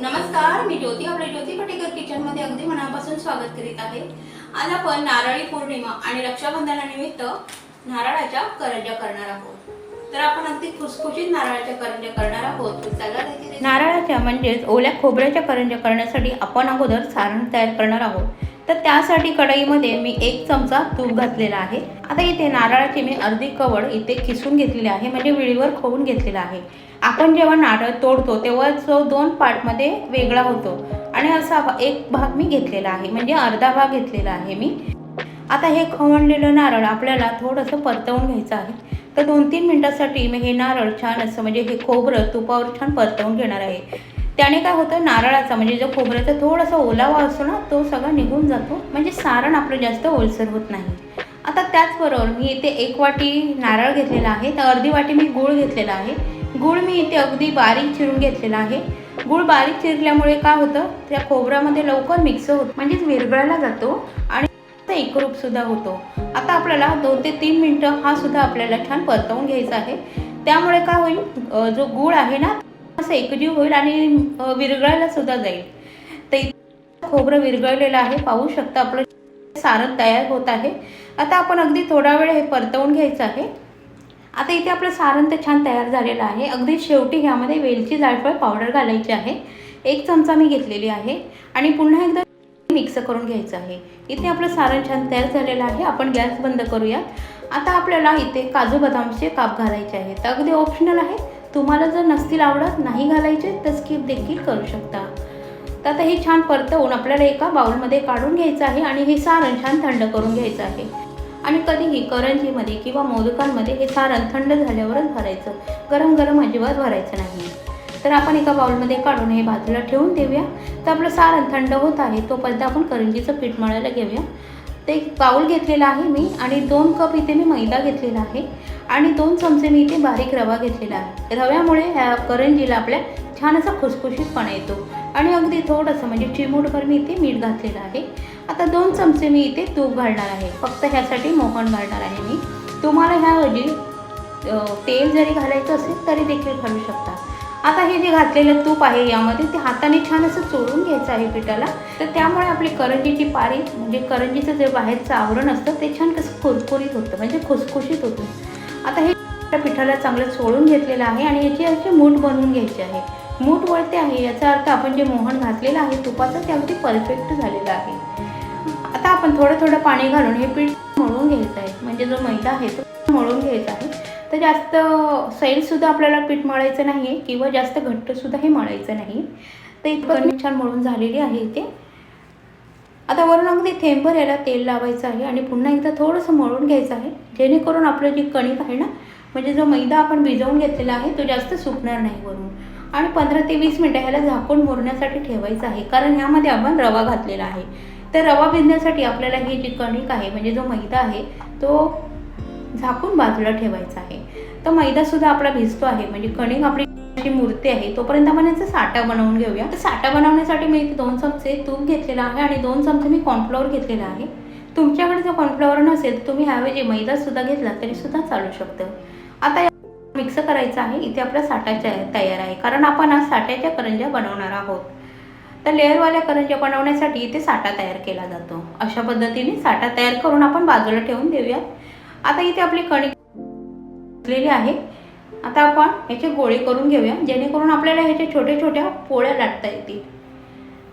नमस्कार मी ज्योती. आपले ज्योती पटेकर किचनमध्ये अगदी मनापासून स्वागत करीत आहे. आज आपण नारळी पौर्णिमा आणि रक्षाबंधनानिमित्त नारळाच्या करंज्या करणार आहोत. तर आपण अगदी खुसखुशीत नारळाच्या करंज्या करणार आहोत. नारळाच्या म्हणजेच ओल्या खोबऱ्याच्या करंज्या करण्यासाठी आपण अगोदर सारण तयार करणार आहोत. तर त्यासाठी कढईमध्ये मी एक चमचा तूप घातलेला आहे. आता इथे नारळाची मी अर्धी कवड इथे किसून घेतलेली आहे. म्हणजे विळीवर खोवून घेतलेला आहे. आपण जेव्हा नारळ तोडतो तेव्हा तो दोन पार्टमध्ये वेगळा होतो. आणि असा एक भाग मी घेतलेला आहे. म्हणजे अर्धा भाग घेतलेला आहे मी. आता हे खवणलेलं नारळ आपल्याला थोडंसं परतवून घ्यायचं आहे. तर दोन तीन मिनटासाठी मी हे नारळ छान असं म्हणजे हे खोबरं तुपावर छान परतवून घेणार आहे. त्याने काय होतं नारळाचा म्हणजे जो खोबऱ्याचा थोडासा ओलावा असतो ना तो सगळा निघून जातो. म्हणजे सारण आपलं जास्त ओलसर होत नाही. आता त्याचबरोबर मी इथे एक वाटी नारळ घेतलेला आहे. तर अर्धी वाटी मी गूळ घेतलेला आहे. गूळ मी इथे अगदी बारीक चिरून घेतलेला आहे. गूळ बारीक चिरल्यामुळे काय होतं? त्या खोबऱ्यामध्ये लवकर मिक्स होत म्हणजेच विरघळला जातो आणि एकरूप सुद्धा होतो. आता आपल्याला दोन ते तीन मिनटं हा सुद्धा आपल्याला छान परतवून घ्यायचा आहे. त्यामुळे काय होईल? जो गूळ आहे ना असं एकजीव होईल आणि विरगळायला विरघळायला सुद्धा जाईल. तर खोबरं विरघळलेलं आहे. पाहू शकता आपलं सारण तयार होत आहे. आता आपण अगदी थोडा वेळ हे परतवून घ्यायचं आहे. आता इथे आपलं सारण तर छान तयार झालेलं आहे. अगदी शेवटी ह्यामध्ये वेलची जायफळ पावडर घालायची आहे. एक चमचा मी घेतलेली आहे. आणि पुन्हा एकदा मिक्स करून घ्यायचं आहे. इथे आपलं सारण छान तयार झालेलं आहे. आपण गॅस बंद करूया. आता आपल्याला इथे काजू बदामचे काप घालायचे आहेत. अगदी ऑप्शनल आहे. तुम्हाला जर नसतील आवडत नाही घालायचे तर स्किप देखील करू शकता. तर आता हे छान परतवून आपल्याला एका बाउलमध्ये काढून घ्यायचं आहे. आणि हे सारण छान थंड करून घ्यायचं आहे. आणि कधीही करंजीमध्ये किंवा मोदकांमध्ये हे सारण थंड झाल्यावरच भरायचं. गरम गरम अजिबात भरायचं नाही. तर आपण एका बाउलमध्ये काढून हे बाजूला ठेवून देऊया तर आपलं सारण थंड होत आहे तोपर्यंत आपण करंजीचं पीठ मळायला घेऊया. ते एक बाउल घेतलेला आहे मी आणि दोन कप इथे मी मैदा घेतलेला आहे आणि दोन चमचे मी इथे बारीक रवा घेतलेला आहे. रव्यामुळे ह्या करंजीला आपल्या छान असा खुसखुशीतपणा येतो. आणि अगदी थोडंसं म्हणजे चिमूटभर मी इथे मीठ घातलेलं आहे. आता दोन चमचे मी इथे तूप घालणार आहे. फक्त ह्यासाठी मोहन घालणार आहे मी. तुम्हाला ह्याऐवजी तेल जरी घालायचं असेल तरी देखील घालू शकता. आता हे जे घातलेलं तूप आहे यामध्ये ते हाताने छान असं चोळून घ्यायचं आहे पिठाला. तर त्यामुळे आपली करंजीची पारी म्हणजे करंजीचं जे बाहेरचं आवरण असतं ते छान कसं कुरकुरीत होतं म्हणजे खुसखुशीत होतं. आता हे त्या पिठाला चांगलं चोळून घेतलेलं आहे आणि याची अशी मूठ बनवून घ्यायची आहे. मूठ वळते आहे याचा अर्थ आपण जे मोहन घातलेलं आहे तुपाचं ते अगदी परफेक्ट झालेलं आहे. आता आपण थोडं थोडं पाणी घालून हे पीठ मळून घ्यायचं आहे. म्हणजे जो मैदा आहे तो मळून घ्यायचा आहे. तर जास्त सैलसुद्धा आपल्याला पीठ मळायचं नाही आहे किंवा जास्त घट्टसुद्धा हे मळायचं नाही तर इतकं छान मळून झालेली आहे इथे. आता वरून अगदी थेंबर याला तेल लावायचं आहे आणि पुन्हा एकदा थोडंसं मळून घ्यायचं आहे. जेणेकरून आपलं जी कणिक आहे ना म्हणजे जो मैदा आपण भिजवून घेतलेला आहे तो जास्त सुकणार नाही वरून. आणि पंधरा ते वीस मिनटं ह्याला झाकून मुरण्यासाठी ठेवायचं आहे. कारण ह्यामध्ये आपण रवा घातलेला आहे. तर रवा भिजण्यासाठी आपल्याला ही जी कणिक आहे म्हणजे जो मैदा आहे तो झाकून बाजूला ठेवायचा आहे. तर मैदासुद्धा आपला भिजतो आहे. म्हणजे कणिक आपली जी मूर्ती आहे तोपर्यंत आपण याचा साठा बनवून घेऊया. तर साठा बनवण्यासाठी मी इथे दोन चमचे तूप घेतलेला आहे आणि दोन चमचे मी कॉर्नफ्लॉवर घेतलेला आहे. तुमच्याकडे जर कॉर्नफ्लॉवर नसेल तर तुम्ही ह्याऐवजी मैदासुद्धा घेतला तरी सुद्धा चालू शकतं. आता मिक्स करायचं आहे. इथे आपला साठा तयार आहे. कारण आपण आज साठ्याच्या करंज्या बनवणार आहोत. तर लेअरवाल्या करंज्या बनवण्यासाठी इथे साठा तयार केला जातो. अशा पद्धतीने साठा तयार करून आपण बाजूला ठेवून देऊया. आता इथे आपली कणिक घेतलेली आहे. आता आपण ह्याचे गोळे करून घेऊया. जेणेकरून आपल्याला ह्याच्या छोट्या छोट्या पोळ्या लाटता येतील.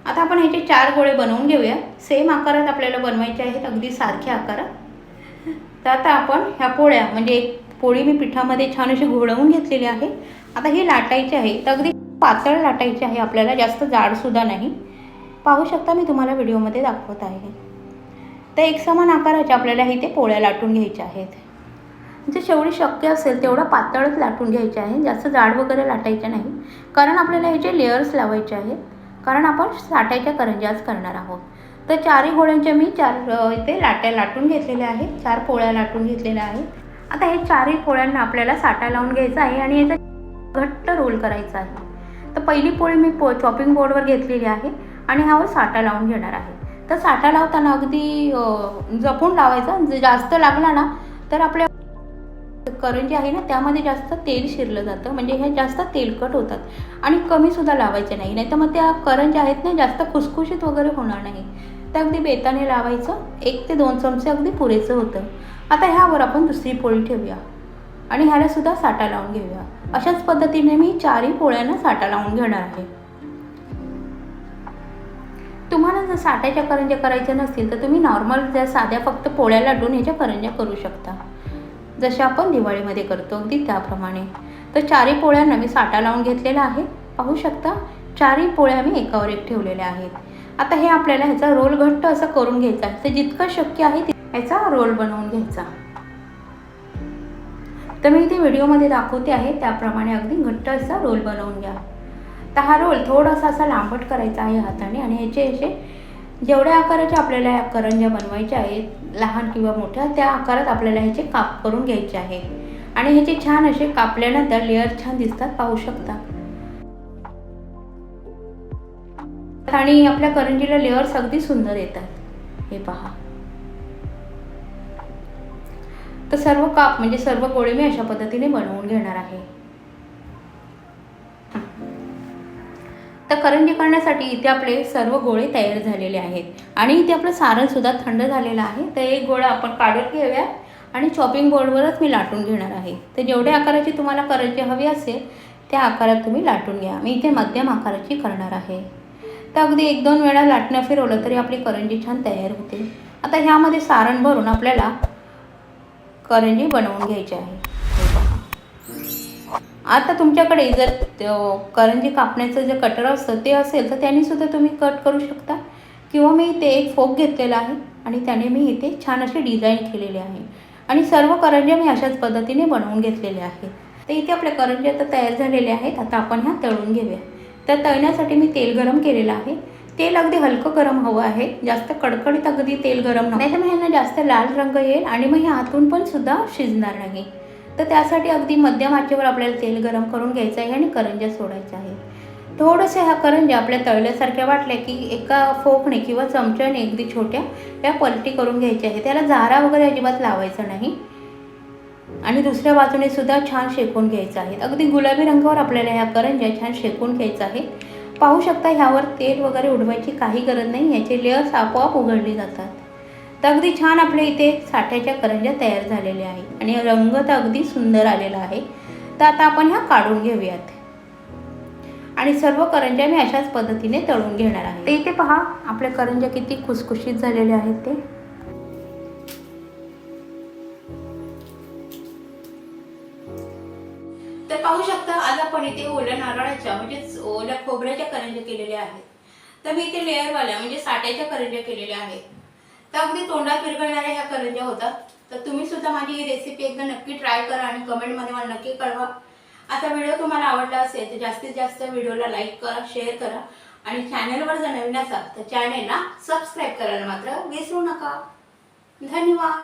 आता आपण ह्याचे चार गोळे बनवून घेऊया. सेम आकारात आपल्याला बनवायचे आहेत. अगदी सारख्या आकारात तर आता आपण ह्या पोळ्या म्हणजे एक पोळी मी पिठामध्ये छान अशी घोळवून घेतलेली आहे. आता ही लाटायची आहे. तर अगदी पातळ लाटायची आहे आपल्याला. जास्त जाडसुद्धा नाही. पाहू शकता मी तुम्हाला व्हिडिओमध्ये दाखवत आहे. तर एक समान आकाराच्या आपल्याला इथे पोळ्या लाटून घ्यायच्या आहेत. जे जेवढी शक्य असेल तेवढं पातळच लाटून घ्यायचे आहे. जास्त जाड वगैरे लाटायचे नाही. कारण आपल्याला ह्याचे लेअर्स लावायचे आहेत कारण आपण साठायच्या करंजाच करणार आहोत. तर चारही गोळ्यांच्या मी चार इथे लाट्या लाटून घेतलेल्या आहेत. चार पोळ्या लाटून घेतलेल्या आहेत. आता हे चारही पोळ्यांना आपल्याला साठा लावून घ्यायचा आहे आणि याचा घट्ट रोल करायचा आहे. तर पहिली पोळी मी पो चॉपिंग बोर्डवर घेतलेली आहे आणि ह्यावर साठा लावून घेणार आहे. तर साठा लावताना अगदी जपून लावायचा. जास्त लागला ना तर आपल्या करंजी आहे ना त्यामध्ये जास्त तेल शिरलं जातं. म्हणजे हे जास्त तेलकट होतात. आणि कमीसुद्धा लावायचे नाही. नाही तर मग त्या करंज्या आहेत ना जास्त खुसखुशीत वगैरे होणार नाही. त्या अगदी बेताने लावायचं. एक ते दोन चमचे अगदी पुरेचं होतं. आता ह्यावर आपण दुसरी पोळी ठेवूया. आणि ह्याला सुद्धा साठा लावून घेऊया. अशाच पद्धतीने मी चारही पोळ्यांना साठा लावून घेणार आहे. तुम्हाला जर साठ्याच्या करंज्या करायच्या नसतील तर तुम्ही नॉर्मल ज्या साध्या फक्त पोळ्या लाटून ह्याच्या करंज्या करू शकता. जशा आपण दिवाळीमध्ये करतो अगदी त्याप्रमाणे. तर चारही पोळ्यांना मी साठा लावून घेतलेला आहे. पाहू शकता चारही पोळ्या मी एकावर एक ठेवलेल्या आहेत. आता हे आपल्याला ह्याचा रोल घट्ट असं करून घ्यायचा आहे. तर जितकं शक्य आहे ह्याचा रोल बनवून घ्यायचा. तर मी इथे व्हिडिओमध्ये दाखवते आहे त्याप्रमाणे अगदी घट्ट असा रोल बनवून घ्या. तर हा रोल थोडासा असा लांबट करायचा आहे हाताने आणि ह्याचे असे जेवढ्या आकाराच्या आपल्याला या करंज्या बनवायच्या आहेत लहान किंवा मोठ्या त्या आकारात आपल्याला ह्याचे काप करून घ्यायचे आहे. आणि ह्याचे छान असे कापल्यानंतर लेअर छान दिसतात पाहू शकता. आणि आपल्या करंजीला लेअर्स अगदी सुंदर येतात. हे पहा. तर सर्व काप म्हणजे सर्व गोळे मी अशा पद्धतीने बनवून घेणार आहे. तर करंजी करण्यासाठी इथे आपले सर्व गोळे तयार झालेले आहेत. आणि इथे आपलं सारणसुद्धा थंड झालेलं आहे. तर एक गोळा आपण काढून घेऊया आणि चॉपिंग बोर्डवरच मी लाटून घेणार आहे. तर जेवढ्या आकाराची तुम्हाला करंजी हवी असेल त्या आकारात तुम्ही लाटून घ्या. मी इथे मध्यम आकाराची करणार आहे. तर अगदी एक दोन वेळा लाटणं फिरवलं तरी आपली करंजी छान तयार होते. आता ह्यामध्ये सारण भरून आपल्याला करंजी बनवून घ्यायची आहे. आता तुमच्याकडे जर करंजी कापण्याचं जे कटर असतं ते असेल तर त्यानेसुद्धा तुम्ही कट करू शकता. किंवा मी इथे एक फोक घेतलेला आहे आणि त्याने मी इथे छान अशी डिझाईन केलेली आहे. आणि सर्व करंज्या मी अशाच पद्धतीने बनवून घेतलेल्या आहेत. तर इथे आपल्या करंज्या आता तयार झालेल्या आहेत. आता आपण ह्या तळून घेऊया. तर तळण्यासाठी मी तेल गरम केलेलं आहे. तेल अगदी हलकं गरम हवं आहे. जास्त कडकडीत अगदी तेल गरम नाही तर मग ह्यांना जास्त लाल रंग येईल आणि मग हे आतून पण सुद्धा शिजणार नाही. तर त्यासाठी अगदी मध्यम आचेवर आपल्याला तेल गरम करून घ्यायचं आहे आणि करंज्या सोडायच्या आहे थोडंसं ह्या करंज्या आपल्या तळल्यासारख्या वाटल्या की एका फोकने किंवा चमच्याने अगदी छोट्या या पलटी करून घ्यायच्या आहे त्याला झारा वगैरे अजिबात लावायचा नाही. आणि दुसऱ्या बाजूने सुद्धा छान शेकून घ्यायचं आहे. अगदी गुलाबी रंगावर आपल्याला ह्या करंज्या छान शेकून घ्यायचं आहे. पाहू शकता ह्यावर तेल वगैरे उडवायची काही गरज नाही. याचे लेअर्स आपोआप उघडली जातात. तर अगदी छान आपल्या इथे साठ्याच्या करंज्या तयार झालेल्या आहेत आणि रंग तर अगदी सुंदर आलेला आहे. तर आता आपण ह्या काढून घेऊयात. आणि सर्व करंज्या मी अशाच पद्धतीने तळून घेणार आहे. तर इथे पहा आपल्या करंज्या किती खुसखुशीत झालेल्या आहेत ते. तर पाहू शकता आज आपण इथे ओल्या नारळाच्या म्हणजेच ओल्या खोबऱ्याच्या करंज्या केलेल्या आहेत. तर मी इथे लेअरवाल्या म्हणजे साठ्याच्या करंज्या केलेल्या आहेत. तर अगदी तोंडात विरघळणाऱ्या ह्या करंज्या होतात तर तुम्ही सुद्धा माझी ही रेसिपी एकदा नक्की ट्राय करा आणि कमेंटमध्ये मला नक्की कळवा. आता व्हिडिओ तुम्हाला आवडला असेल तर जास्तीत जास्त व्हिडिओला लाईक करा शेअर करा. आणि चॅनेलवर जर नवीन असाल तर चॅनेलला सबस्क्राईब करायला मात्र विसरू नका. धन्यवाद.